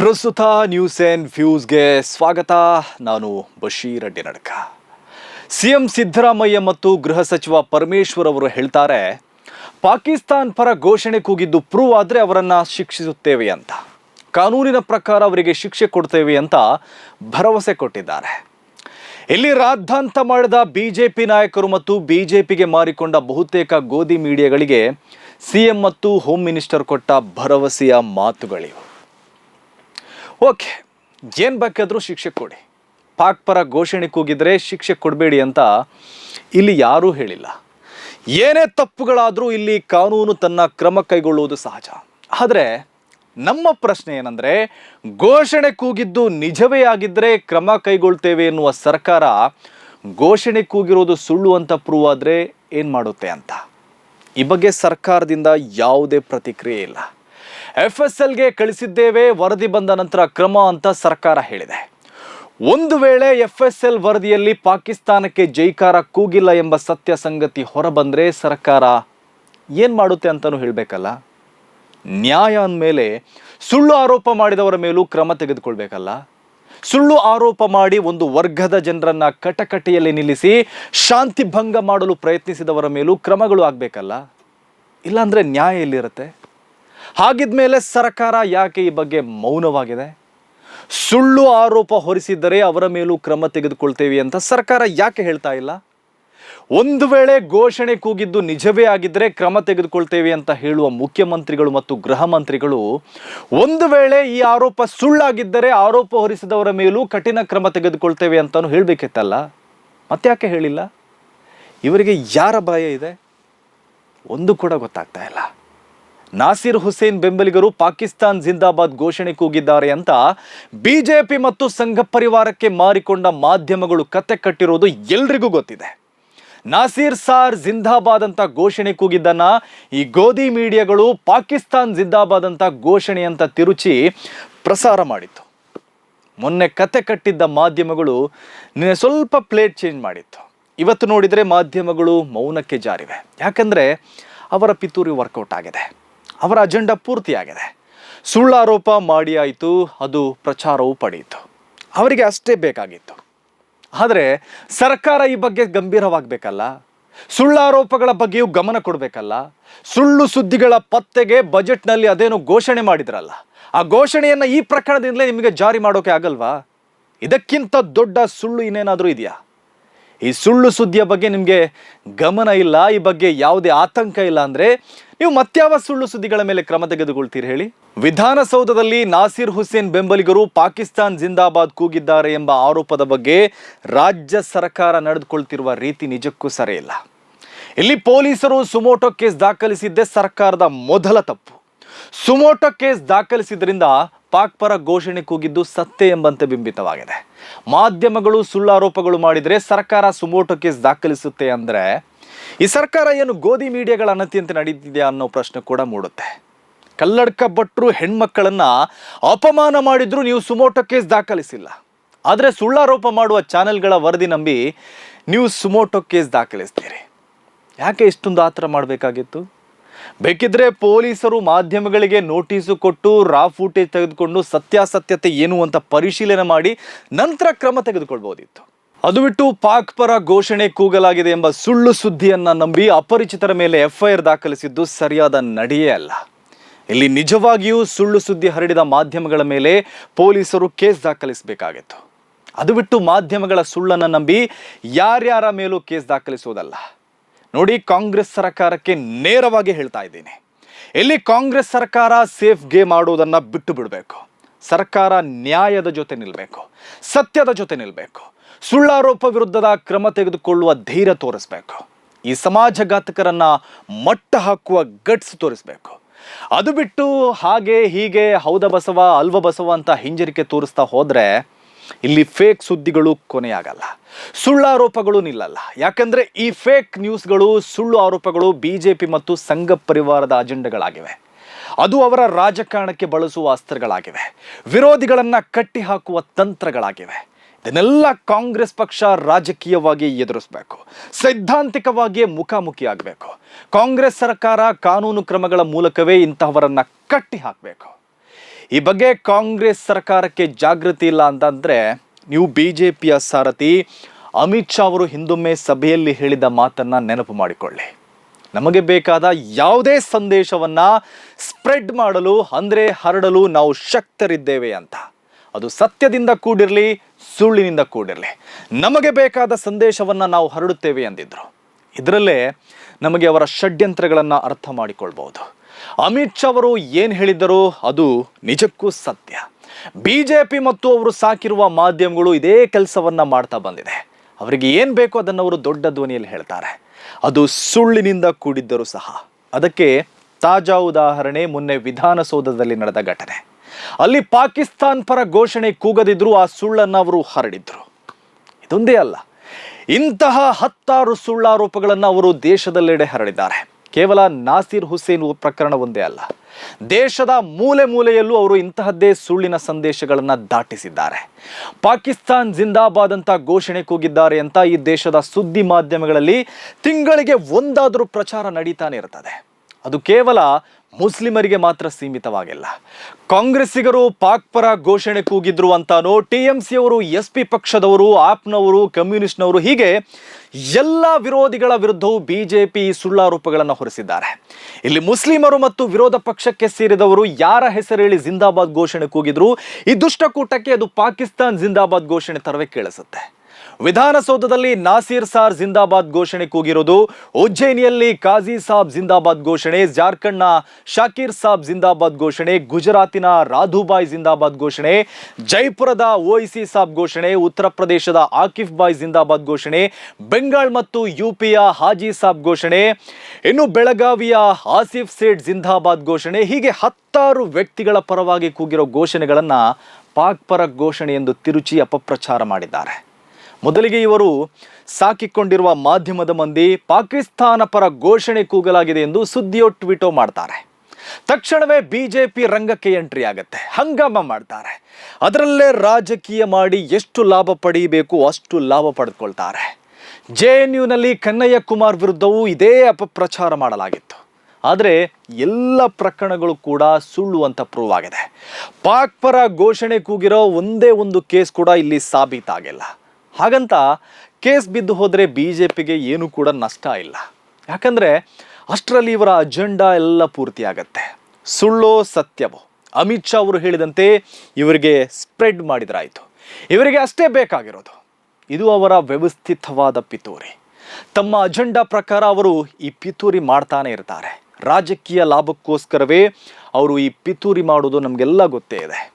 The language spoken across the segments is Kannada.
ಪ್ರಸ್ತುತ ನ್ಯೂಸ್ ಆ್ಯಂಡ್ ಫ್ಯೂಸ್ಗೆ ಸ್ವಾಗತ. ನಾನು ಬಶೀರ್ ಅಡ್ಡಿನಡ್ಕ. ಸಿ ಸಿಎಂ ಸಿದ್ದರಾಮಯ್ಯ ಮತ್ತು ಗೃಹ ಸಚಿವ ಪರಮೇಶ್ವರ್ ಅವರು ಹೇಳ್ತಾರೆ, ಪಾಕಿಸ್ತಾನ್ ಪರ ಘೋಷಣೆ ಕೂಗಿದ್ದು ಪ್ರೂವ್ ಆದರೆ ಅವರನ್ನು ಶಿಕ್ಷಿಸುತ್ತೇವೆ ಅಂತ. ಕಾನೂನಿನ ಪ್ರಕಾರ ಅವರಿಗೆ ಶಿಕ್ಷೆ ಕೊಡ್ತೇವೆ ಅಂತ ಭರವಸೆ ಕೊಟ್ಟಿದ್ದಾರೆ. ಇಲ್ಲಿ ರಾದ್ಧಾಂತ ಮಾಡಿದ ಬಿಜೆಪಿ ನಾಯಕರು ಮತ್ತು ಬಿಜೆಪಿಗೆ ಮಾರಿಕೊಂಡ ಬಹುತೇಕ ಗೋಧಿ ಮೀಡಿಯಾಗಳಿಗೆ ಸಿಎಂ ಮತ್ತು ಹೋಮ್ ಮಿನಿಸ್ಟರ್ ಕೊಟ್ಟ ಭರವಸೆಯ ಮಾತುಗಳಿವು. ಓಕೆ, ಏನು ಬೇಕಾದರೂ ಶಿಕ್ಷೆ ಕೊಡಿ. ಪಾಕ್ ಪರ ಘೋಷಣೆ ಕೂಗಿದ್ರೆ ಶಿಕ್ಷೆ ಕೊಡಬೇಡಿ ಅಂತ ಇಲ್ಲಿ ಯಾರೂ ಹೇಳಿಲ್ಲ. ಏನೇ ತಪ್ಪುಗಳಾದರೂ ಇಲ್ಲಿ ಕಾನೂನು ತನ್ನ ಕ್ರಮ ಕೈಗೊಳ್ಳುವುದು ಸಹಜ. ಆದರೆ ನಮ್ಮ ಪ್ರಶ್ನೆ ಏನಂದರೆ, ಘೋಷಣೆ ಕೂಗಿದ್ದು ನಿಜವೇ ಆಗಿದ್ದರೆ ಕ್ರಮ ಕೈಗೊಳ್ತೇವೆ ಎನ್ನುವ ಸರ್ಕಾರ ಘೋಷಣೆ ಕೂಗಿರೋದು ಸುಳ್ಳು ಅಂತ ಪ್ರೂವ್ ಆದರೆ ಏನು ಮಾಡುತ್ತೆ ಅಂತ. ಈ ಬಗ್ಗೆ ಸರ್ಕಾರದಿಂದ ಯಾವುದೇ ಪ್ರತಿಕ್ರಿಯೆ ಇಲ್ಲ. ಎಫ್ ಎಸ್ ಎಲ್ಗೆ ಕಳಿಸಿದ್ದೇವೆ, ವರದಿ ಬಂದ ನಂತರ ಕ್ರಮ ಅಂತ ಸರ್ಕಾರ ಹೇಳಿದೆ. ಒಂದು ವೇಳೆ ಎಫ್ ಎಸ್ ಎಲ್ ವರದಿಯಲ್ಲಿ ಪಾಕಿಸ್ತಾನಕ್ಕೆ ಜೈಕಾರ ಕೂಗಿಲ್ಲ ಎಂಬ ಸತ್ಯ ಸಂಗತಿ ಹೊರಬಂದರೆ ಸರ್ಕಾರ ಏನು ಮಾಡುತ್ತೆ ಅಂತಲೂ ಹೇಳಬೇಕಲ್ಲ. ನ್ಯಾಯ ಅಂದಮೇಲೆ ಸುಳ್ಳು ಆರೋಪ ಮಾಡಿದವರ ಮೇಲೂ ಕ್ರಮ ತೆಗೆದುಕೊಳ್ಬೇಕಲ್ಲ. ಸುಳ್ಳು ಆರೋಪ ಮಾಡಿ ಒಂದು ವರ್ಗದ ಜನರನ್ನು ಕಟಕಟೆಯಲ್ಲಿ ನಿಲ್ಲಿಸಿ ಶಾಂತಿ ಭಂಗ ಮಾಡಲು ಪ್ರಯತ್ನಿಸಿದವರ ಮೇಲೂ ಕ್ರಮಗಳು ಆಗಬೇಕಲ್ಲ. ಇಲ್ಲಾಂದರೆ ನ್ಯಾಯ ಎಲ್ಲಿರುತ್ತೆ? ಹಾಗಿದ್ಮೇಲೆ ಸರ್ಕಾರ ಯಾಕೆ ಈ ಬಗ್ಗೆ ಮೌನವಾಗಿದೆ? ಸುಳ್ಳು ಆರೋಪ ಹೊರಿಸಿದ್ದರೆ ಅವರ ಮೇಲೂ ಕ್ರಮ ತೆಗೆದುಕೊಳ್ತೇವೆ ಅಂತ ಸರ್ಕಾರ ಯಾಕೆ ಹೇಳ್ತಾ ಇಲ್ಲ? ಒಂದು ವೇಳೆ ಘೋಷಣೆ ಕೂಗಿದ್ದು ನಿಜವೇ ಆಗಿದ್ದರೆ ಕ್ರಮ ತೆಗೆದುಕೊಳ್ತೇವೆ ಅಂತ ಹೇಳುವ ಮುಖ್ಯಮಂತ್ರಿಗಳು ಮತ್ತು ಗೃಹ ಮಂತ್ರಿಗಳು, ಒಂದು ವೇಳೆ ಈ ಆರೋಪ ಸುಳ್ಳಾಗಿದ್ದರೆ ಆರೋಪ ಹೊರಿಸಿದವರ ಮೇಲೂ ಕಠಿಣ ಕ್ರಮ ತೆಗೆದುಕೊಳ್ತೇವೆ ಅಂತಾನು ಹೇಳಬೇಕಿತ್ತಲ್ಲ? ಮತ್ತೆ ಯಾಕೆ ಹೇಳಿಲ್ಲ? ಇವರಿಗೆ ಯಾರ ಭಯ ಇದೆ? ಒಂದು ಕೂಡ ಗೊತ್ತಾಗ್ತಾ ಇಲ್ಲ. ನಾಸಿರ್ ಹುಸೇನ್ ಬೆಂಬಲಿಗರು ಪಾಕಿಸ್ತಾನ್ ಜಿಂದಾಬಾದ್ ಘೋಷಣೆ ಕೂಗಿದ್ದಾರೆ ಅಂತ ಬಿಜೆಪಿ ಮತ್ತು ಸಂಘ ಪರಿವಾರಕ್ಕೆ ಮಾರಿಕೊಂಡ ಮಾಧ್ಯಮಗಳು ಕತೆ ಕಟ್ಟಿರೋದು ಎಲ್ರಿಗೂ ಗೊತ್ತಿದೆ. ನಾಸೀರ್ ಸಾರ್ ಜಿಂದಾಬಾದ್ ಅಂತ ಘೋಷಣೆ ಕೂಗಿದ್ದನ್ನ ಈ ಗೋಧಿ ಮೀಡಿಯಾಗಳು ಪಾಕಿಸ್ತಾನ್ ಜಿಂದಾಬಾದ್ ಅಂತ ಘೋಷಣೆ ಅಂತ ತಿರುಚಿ ಪ್ರಸಾರ ಮಾಡಿತ್ತು. ಮೊನ್ನೆ ಕತೆ ಕಟ್ಟಿದ್ದ ಮಾಧ್ಯಮಗಳು ನಿನ್ನೆ ಸ್ವಲ್ಪ ಪ್ಲೇಟ್ ಚೇಂಜ್ ಮಾಡಿತ್ತು. ಇವತ್ತು ನೋಡಿದರೆ ಮಾಧ್ಯಮಗಳು ಮೌನಕ್ಕೆ ಜಾರಿವೆ. ಯಾಕಂದರೆ ಅವರ ಪಿತೂರಿ ವರ್ಕೌಟ್ ಆಗಿದೆ. ಅವರ ಅಜೆಂಡಾ ಪೂರ್ತಿಯಾಗಿದೆ. ಸುಳ್ಳಾರೋಪ ಮಾಡಿ ಆಯಿತು, ಅದು ಪ್ರಚಾರವೂ ಪಡೆಯಿತು ಅವರಿಗೆ ಅಷ್ಟೇ ಬೇಕಾಗಿತ್ತು. ಆದರೆ ಸರ್ಕಾರ ಈ ಬಗ್ಗೆ ಗಂಭೀರವಾಗಬೇಕಲ್ಲ? ಸುಳ್ಳಾರೋಪಗಳ ಬಗ್ಗೆಯೂ ಗಮನ ಕೊಡಬೇಕಲ್ಲ? ಸುಳ್ಳು ಸುದ್ದಿಗಳ ಪತ್ತೆಗೆ ಬಜೆಟ್ನಲ್ಲಿ ಅದೇನೋ ಘೋಷಣೆ ಮಾಡಿದ್ರಲ್ಲ? ಆ ಘೋಷಣೆಯನ್ನು ಈ ಪ್ರಕರಣದಿಂದಲೇ ನಿಮಗೆ ಜಾರಿ ಮಾಡೋಕೆ ಆಗಲ್ವಾ? ಇದಕ್ಕಿಂತ ದೊಡ್ಡ ಸುಳ್ಳು ಇನ್ನೇನಾದರೂ ಇದೆಯಾ? ಈ ಸುಳ್ಳು ಸುದ್ದಿಯ ಬಗ್ಗೆ ನಿಮಗೆ ಗಮನ ಇಲ್ಲ, ಈ ಬಗ್ಗೆ ಯಾವುದೇ ಆತಂಕ ಇಲ್ಲ ಅಂದರೆ ನೀವು ಮತ್ಯಾವ ಸುಳ್ಳು ಸುದ್ದಿಗಳ ಮೇಲೆ ಕ್ರಮ ತೆಗೆದುಕೊಳ್ತೀರಿ ಹೇಳಿ? ವಿಧಾನಸೌಧದಲ್ಲಿ ನಾಸಿರ್ ಹುಸೇನ್ ಬೆಂಬಲಿಗರು ಪಾಕಿಸ್ತಾನ್ ಜಿಂದಾಬಾದ್ ಕೂಗಿದ್ದಾರೆ ಎಂಬ ಆರೋಪದ ಬಗ್ಗೆ ರಾಜ್ಯ ಸರ್ಕಾರ ನಡೆದುಕೊಳ್ತಿರುವ ರೀತಿ ನಿಜಕ್ಕೂ ಸರಿಯಿಲ್ಲ. ಇಲ್ಲಿ ಪೊಲೀಸರು ಸುಮೋಟೋ ಕೇಸ್ ದಾಖಲಿಸಿದ್ದೇ ಸರ್ಕಾರದ ಮೊದಲ ತಪ್ಪು. ಸುಮೋಟೋ ಕೇಸ್ ದಾಖಲಿಸಿದ್ರಿಂದ ಪಾಕ್ ಪರ ಘೋಷಣೆ ಕೂಗಿದ್ದು ಸತ್ಯ ಎಂಬಂತೆ ಬಿಂಬಿತವಾಗಿದೆ. ಮಾಧ್ಯಮಗಳು ಸುಳ್ಳಾರೋಪಗಳು ಮಾಡಿದರೆ ಸರ್ಕಾರ ಸುಮೋಟೋ ಕೇಸ್ ದಾಖಲಿಸುತ್ತೆ ಅಂದರೆ ಈ ಸರ್ಕಾರ ಏನು ಗೋಧಿ ಮೀಡಿಯಾಗಳ ಅನತಿಯಂತೆ ನಡೀತಿದೆ ಅನ್ನೋ ಪ್ರಶ್ನೆ ಕೂಡ ಮೂಡುತ್ತೆ. ಕಲ್ಲಡ್ಕ ಭಟ್ರು ಹೆಣ್ಮಕ್ಕಳನ್ನ ಅಪಮಾನ ಮಾಡಿದ್ರು ನೀವು ಸುಮೋಟೋ ಕೇಸ್ ದಾಖಲಿಸಿಲ್ಲ. ಆದರೆ ಸುಳ್ಳಾರೋಪ ಮಾಡುವ ಚಾನೆಲ್ಗಳ ವರದಿ ನಂಬಿ ನೀವು ಸುಮೋಟೋ ಕೇಸ್ ದಾಖಲಿಸ್ತೀರಿ. ಯಾಕೆ ಇಷ್ಟೊಂದು ಆತರ ಮಾಡಬೇಕಾಗಿತ್ತು? ಬೇಕಿದ್ರೆ ಪೊಲೀಸರು ಮಾಧ್ಯಮಗಳಿಗೆ ನೋಟಿಸು ಕೊಟ್ಟು ರಾ ಫೂಟೇಜ್ ತೆಗೆದುಕೊಂಡು ಸತ್ಯಾಸತ್ಯತೆ ಏನು ಅಂತ ಪರಿಶೀಲನೆ ಮಾಡಿ ನಂತರ ಕ್ರಮ ತೆಗೆದುಕೊಳ್ಬೋದಿತ್ತು. ಅದು ಬಿಟ್ಟು ಪಾಕ್ ಪರ ಘೋಷಣೆ ಕೂಗಲಾಗಿದೆ ಎಂಬ ಸುಳ್ಳು ಸುದ್ದಿಯನ್ನ ನಂಬಿ ಅಪರಿಚಿತರ ಮೇಲೆ ಎಫ್ಐಆರ್ ದಾಖಲಿಸಿದ್ದು ಸರಿಯಾದ ನಡೆಯೇ ಅಲ್ಲ. ಇಲ್ಲಿ ನಿಜವಾಗಿಯೂ ಸುಳ್ಳು ಸುದ್ದಿ ಹರಡಿದ ಮಾಧ್ಯಮಗಳ ಮೇಲೆ ಪೊಲೀಸರು ಕೇಸ್ ದಾಖಲಿಸಬೇಕಾಗಿತ್ತು. ಅದು ಬಿಟ್ಟು ಮಾಧ್ಯಮಗಳ ಸುಳ್ಳನ್ನು ನಂಬಿ ಯಾರ್ಯಾರ ಮೇಲೂ ಕೇಸ್ ದಾಖಲಿಸುವುದಲ್ಲ ನೋಡಿ ಕಾಂಗ್ರೆಸ್ ಸರ್ಕಾರಕ್ಕೆ ನೇರವಾಗಿ ಹೇಳ್ತಾ ಇದ್ದೀನಿ. ಇಲ್ಲಿ ಕಾಂಗ್ರೆಸ್ ಸರ್ಕಾರ ಸೇಫ್ ಗೇಮ್ ಮಾಡುವುದನ್ನು ಬಿಟ್ಟು ಬಿಡಬೇಕು. ಸರ್ಕಾರ ನ್ಯಾಯದ ಜೊತೆ ನಿಲ್ಲಬೇಕು ಸತ್ಯದ ಜೊತೆ ನಿಲ್ಲಬೇಕು ಸುಳ್ಳಾರೋಪ ವಿರುದ್ಧದ ಕ್ರಮ ತೆಗೆದುಕೊಳ್ಳುವ ಧೈರ್ಯ ತೋರಿಸ್ಬೇಕು. ಈ ಸಮಾಜಘಾತಕರನ್ನ ಮಟ್ಟ ಹಾಕುವ ಗಟ್ಸ್ ತೋರಿಸ್ಬೇಕು. ಅದು ಬಿಟ್ಟು ಹಾಗೆ ಹೀಗೆ ಹೌದ ಬಸವ, ಅಲ್ವ ಬಸವ ಅಂತ ಹಿಂಜರಿಕೆ ತೋರಿಸ್ತಾ ಹೋದ್ರೆ ಇಲ್ಲಿ ಫೇಕ್ ಸುದ್ದಿಗಳು ಕೊನೆಯಾಗಲ್ಲ. ಸುಳ್ಳಾರೋಪಗಳು ನಿಲ್ಲಲ್ಲ. ಯಾಕಂದ್ರೆ ಈ ಫೇಕ್ ನ್ಯೂಸ್ಗಳು ಸುಳ್ಳು ಆರೋಪಗಳು ಬಿಜೆಪಿ ಮತ್ತು ಸಂಘ ಪರಿವಾರದ ಅಜೆಂಡಗಳಾಗಿವೆ. ಅದು ಅವರ ರಾಜಕಾರಣಕ್ಕೆ ಬಳಸುವ ಅಸ್ತ್ರಗಳಾಗಿವೆ. ವಿರೋಧಿಗಳನ್ನ ಕಟ್ಟಿ ಹಾಕುವ ತಂತ್ರಗಳಾಗಿವೆ. ಇದನ್ನೆಲ್ಲ ಕಾಂಗ್ರೆಸ್ ಪಕ್ಷ ರಾಜಕೀಯವಾಗಿ ಎದುರಿಸಬೇಕು. ಸೈದ್ಧಾಂತಿಕವಾಗಿ ಮುಖಾಮುಖಿ ಆಗಬೇಕು. ಕಾಂಗ್ರೆಸ್ ಸರ್ಕಾರ ಕಾನೂನು ಕ್ರಮಗಳ ಮೂಲಕವೇ ಇಂತಹವರನ್ನು ಕಟ್ಟಿ ಹಾಕಬೇಕು. ಈ ಬಗ್ಗೆ ಕಾಂಗ್ರೆಸ್ ಸರ್ಕಾರಕ್ಕೆ ಜಾಗೃತಿ ಇಲ್ಲ ಅಂತಂದರೆ ನೀವು ಬಿ ಜೆ ಪಿಯ ಸಾರಥಿ ಅಮಿತ್ ಶಾ ಅವರು ಹಿಂದೊಮ್ಮೆ ಸಭೆಯಲ್ಲಿ ಹೇಳಿದ ಮಾತನ್ನು ನೆನಪು ಮಾಡಿಕೊಳ್ಳಿ. ನಮಗೆ ಬೇಕಾದ ಯಾವುದೇ ಸಂದೇಶವನ್ನು ಸ್ಪ್ರೆಡ್ ಮಾಡಲು, ಅಂದರೆ ಹರಡಲು ನಾವು ಶಕ್ತರಿದ್ದೇವೆ ಅಂತ. ಅದು ಸತ್ಯದಿಂದ ಕೂಡಿರಲಿ, ಸುಳ್ಳಿನಿಂದ ಕೂಡಿರಲಿ. ನಮಗೆ ಬೇಕಾದ ಸಂದೇಶವನ್ನು ನಾವು ಹರಡುತ್ತೇವೆ ಎಂದಿದ್ದರು ಇದರಲ್ಲೇ ನಮಗೆ ಅವರ ಷಡ್ಯಂತ್ರಗಳನ್ನು ಅರ್ಥ ಮಾಡಿಕೊಳ್ಬಹುದು. ಅಮಿತ್ ಶಾ ಅವರು ಏನು ಹೇಳಿದ್ದರು? ಅದು ನಿಜಕ್ಕೂ ಸತ್ಯ. ಬಿ ಜೆ ಪಿ ಮತ್ತು ಅವರು ಸಾಕಿರುವ ಮಾಧ್ಯಮಗಳು ಇದೇ ಕೆಲಸವನ್ನು ಮಾಡ್ತಾ ಬಂದಿದೆ. ಅವರಿಗೆ ಏನು ಬೇಕೋ ಅದನ್ನು ಅವರು ದೊಡ್ಡ ಧ್ವನಿಯಲ್ಲಿ ಹೇಳ್ತಾರೆ. ಅದು ಸುಳ್ಳಿನಿಂದ ಕೂಡಿದ್ದರೂ ಸಹ. ಅದಕ್ಕೆ ತಾಜಾ ಉದಾಹರಣೆ ಮೊನ್ನೆ ವಿಧಾನಸೌಧದಲ್ಲಿ ನಡೆದ ಘಟನೆ. ಅಲ್ಲಿ ಪಾಕಿಸ್ತಾನ್ ಪರ ಘೋಷಣೆ ಕೂಗದಿದ್ರು ಆ ಸುಳ್ಳನ್ನು ಅವರು ಹರಡಿದ್ರು. ಇದೊಂದೇ ಅಲ್ಲ, ಇಂತಹ ಹತ್ತಾರು ಸುಳ್ಳಾರೋಪಗಳನ್ನು ಅವರು ದೇಶದಲ್ಲೆಡೆ ಹರಡಿದ್ದಾರೆ. ಕೇವಲ ನಾಸೀರ್ ಹುಸೇನ್ ಪ್ರಕರಣ ಒಂದೇ ಅಲ್ಲ, ದೇಶದ ಮೂಲೆ ಮೂಲೆಯಲ್ಲೂ ಅವರು ಇಂತಹದ್ದೇ ಸುಳ್ಳಿನ ಸಂದೇಶಗಳನ್ನು ದಾಟಿಸಿದ್ದಾರೆ. ಪಾಕಿಸ್ತಾನ್ ಜಿಂದಾಬಾದ್ ಅಂತ ಘೋಷಣೆ ಕೂಗಿದ್ದಾರೆ ಅಂತ ಈ ದೇಶದ ಸುದ್ದಿ ಮಾಧ್ಯಮಗಳಲ್ಲಿ ತಿಂಗಳಿಗೆ ಒಂದಾದರೂ ಪ್ರಚಾರ ನಡೀತಾನೆ ಇರ್ತದೆ. ಅದು ಕೇವಲ ಮುಸ್ಲಿಮರಿಗೆ ಮಾತ್ರ ಸೀಮಿತವಾಗಿಲ್ಲ. ಕಾಂಗ್ರೆಸ್ಸಿಗರು ಪಾಕ್ ಪರ ಘೋಷಣೆ ಕೂಗಿದ್ರು ಅಂತಾನೋ ಟಿ ಎಂ ಸಿ ಅವರು ಎಸ್ ಪಿ ಪಕ್ಷದವರು, ಆಪ್ನವರು, ಕಮ್ಯುನಿಸ್ಟ್ನವರು ಹೀಗೆ ಎಲ್ಲ ವಿರೋಧಿಗಳ ವಿರುದ್ಧವೂ ಬಿಜೆಪಿ ಸುಳ್ಳಾರೋಪಗಳನ್ನು ಹೊರಿಸಿದ್ದಾರೆ. ಇಲ್ಲಿ ಮುಸ್ಲಿಮರು ಮತ್ತು ವಿರೋಧ ಪಕ್ಷಕ್ಕೆ ಸೇರಿದವರು ಯಾರ ಹೆಸರೇಳಿ ಜಿಂದಾಬಾದ್ ಘೋಷಣೆ ಕೂಗಿದ್ರು? ಈ ದುಷ್ಟಕೂಟಕ್ಕೆ ಅದು ಪಾಕಿಸ್ತಾನ್ ಜಿಂದಾಬಾದ್ ಘೋಷಣೆ ತರವೇ ಕೇಳಿಸುತ್ತೆ. ವಿಧಾನಸೌಧದಲ್ಲಿ ನಾಸೀರ್ ಸಾರ್ ಜಿಂದಾಬಾದ್ ಘೋಷಣೆ ಕೂಗಿರೋದು. ಉಜ್ಜಯಿನಿಯಲ್ಲಿ ಕಾಜಿ ಸಾಬ್ ಜಿಂದಾಬಾದ್ ಘೋಷಣೆ, ಜಾರ್ಖಂಡ್ನ ಶಾಕೀರ್ ಸಾಬ್ ಜಿಂದಾಬಾದ್ ಘೋಷಣೆ, ಗುಜರಾತಿನ ರಾಧುಬಾಯ್ ಜಿಂದಾಬಾದ್ ಘೋಷಣೆ, ಜೈಪುರದ ಓಐಸಿ ಸಾಬ್ ಘೋಷಣೆ, ಉತ್ತರ ಪ್ರದೇಶದ ಆಕಿಫ್ ಬಾಯ್ ಜಿಂದಾಬಾದ್ ಘೋಷಣೆ, ಬೆಂಗಾಳ್ ಮತ್ತು ಯುಪಿಯ ಹಾಜಿ ಸಾಬ್ ಘೋಷಣೆ, ಇನ್ನು ಬೆಳಗಾವಿಯ ಆಸಿಫ್ ಸೇಠ್ ಜಿಂದಾಬಾದ್ ಘೋಷಣೆ, ಹೀಗೆ ಹತ್ತಾರು ವ್ಯಕ್ತಿಗಳ ಪರವಾಗಿ ಕೂಗಿರೋ ಘೋಷಣೆಗಳನ್ನು ಪಾಕ್ ಪರ ಘೋಷಣೆ ಎಂದು ತಿರುಚಿ ಅಪಪ್ರಚಾರ ಮಾಡಿದ್ದಾರೆ. ಮೊದಲಿಗೆ ಇವರು ಸಾಕಿಕೊಂಡಿರುವ ಮಾಧ್ಯಮದ ಮಂದಿ ಪಾಕಿಸ್ತಾನ ಪರ ಘೋಷಣೆ ಕೂಗಲಾಗಿದೆ ಎಂದು ಸುದ್ದಿಯೋ ಟ್ವೀಟೋ ಮಾಡ್ತಾರೆ. ತಕ್ಷಣವೇ ಬಿಜೆಪಿ ರಂಗಕ್ಕೆ ಎಂಟ್ರಿ ಆಗುತ್ತೆ. ಹಂಗಾಮ ಮಾಡ್ತಾರೆ. ಅದರಲ್ಲೇ ರಾಜಕೀಯ ಮಾಡಿ ಎಷ್ಟು ಲಾಭ ಪಡೆಯಬೇಕು ಅಷ್ಟು ಲಾಭ ಪಡೆದುಕೊಳ್ತಾರೆ ಜೆ ಎನ್ ಯುನಲ್ಲಿ ಕನ್ನಯ್ಯ ಕುಮಾರ್ ವಿರುದ್ಧವೂ ಇದೇ ಅಪಪ್ರಚಾರ ಮಾಡಲಾಗಿತ್ತು. ಆದರೆ ಎಲ್ಲ ಪ್ರಕರಣಗಳು ಕೂಡ ಸುಳ್ಳು ಅಂತ ಪ್ರೂವ್ ಆಗಿದೆ. ಪಾಕ್ ಪರ ಘೋಷಣೆ ಕೂಗಿರೋ ಒಂದೇ ಒಂದು ಕೇಸ್ ಕೂಡ ಇಲ್ಲಿ ಸಾಬೀತಾಗಿಲ್ಲ. ಹಾಗಂತ ಕೇಸ್ ಬಿದ್ದು ಹೋದರೆ ಬಿ ಜೆ ಪಿಗೆ ಏನೂ ಕೂಡ ನಷ್ಟ ಇಲ್ಲ. ಯಾಕಂದರೆ ಅಷ್ಟರಲ್ಲಿ ಇವರ ಅಜೆಂಡಾ ಎಲ್ಲ ಪೂರ್ತಿ ಆಗತ್ತೆ. ಸುಳ್ಳೋ ಸತ್ಯವೋ? ಅಮಿತ್ ಶಾ ಅವರು ಹೇಳಿದಂತೆ ಇವರಿಗೆ ಸ್ಪ್ರೆಡ್ ಮಾಡಿದ್ರಾಯಿತು. ಇವರಿಗೆ ಅಷ್ಟೇ ಬೇಕಾಗಿರೋದು. ಇದು ಅವರ ವ್ಯವಸ್ಥಿತವಾದ ಪಿತೂರಿ. ತಮ್ಮ ಅಜೆಂಡಾ ಪ್ರಕಾರ ಅವರು ಈ ಪಿತೂರಿ ಮಾಡ್ತಾನೆ ಇರ್ತಾರೆ. ರಾಜಕೀಯ ಲಾಭಕ್ಕೋಸ್ಕರವೇ ಅವರು ಈ ಪಿತೂರಿ ಮಾಡೋದು ನಮಗೆಲ್ಲ ಗೊತ್ತೇ ಇದೆ.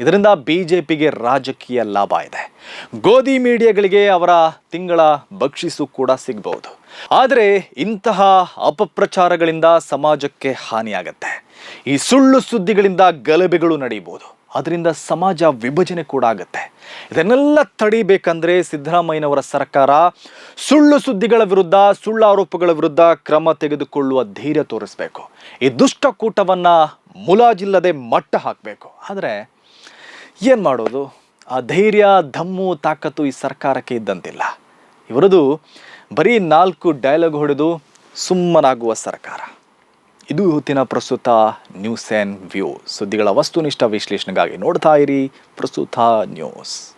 ಇದರಿಂದ ಬಿ ಜೆ ಪಿಗೆ ರಾಜಕೀಯ ಲಾಭ ಇದೆ. ಗೋಧಿ ಮೀಡಿಯಾಗಳಿಗೆ ಅವರ ತಿಂಗಳ ಬಕ್ಷಿಸು ಕೂಡ ಸಿಗಬಹುದು. ಆದರೆ ಇಂತಹ ಅಪಪ್ರಚಾರಗಳಿಂದ ಸಮಾಜಕ್ಕೆ ಹಾನಿಯಾಗತ್ತೆ. ಈ ಸುಳ್ಳು ಸುದ್ದಿಗಳಿಂದ ಗಲಭೆಗಳು ನಡೆಯಬಹುದು. ಅದರಿಂದ ಸಮಾಜ ವಿಭಜನೆ ಕೂಡ ಆಗುತ್ತೆ. ಇದನ್ನೆಲ್ಲ ತಡಿಬೇಕಂದ್ರೆ ಸಿದ್ದರಾಮಯ್ಯನವರ ಸರ್ಕಾರ ಸುಳ್ಳು ಸುದ್ದಿಗಳ ವಿರುದ್ಧ, ಸುಳ್ಳು ಆರೋಪಗಳ ವಿರುದ್ಧ ಕ್ರಮ ತೆಗೆದುಕೊಳ್ಳುವ ಧೈರ್ಯ ತೋರಿಸಬೇಕು. ಈ ದುಷ್ಟಕೂಟವನ್ನು ಮುಲಾಜಿಲ್ಲದೆ ಮಟ್ಟ ಹಾಕಬೇಕು. ಆದರೆ ಏನು ಮಾಡೋದು? ಆ ಧೈರ್ಯ, ಧಮ್ಮು, ತಾಕತ್ತು ಈ ಸರ್ಕಾರಕ್ಕೆ ಇದ್ದಂತಿಲ್ಲ. ಇವರದು ಬರೀ ನಾಲ್ಕು ಡೈಲಾಗ್ ಹೊಡೆದು ಸುಮ್ಮನಾಗುವ ಸರ್ಕಾರ. ಇದು ಇವತ್ತಿನ ಪ್ರಸ್ತುತ ನ್ಯೂಸ್ ಆ್ಯಂಡ್ ವ್ಯೂ ಸುದ್ದಿಗಳ ವಸ್ತುನಿಷ್ಠ ವಿಶ್ಲೇಷಣೆಗಾಗಿ ನೋಡ್ತಾ ಇರಿ ಪ್ರಸ್ತುತ ನ್ಯೂಸ್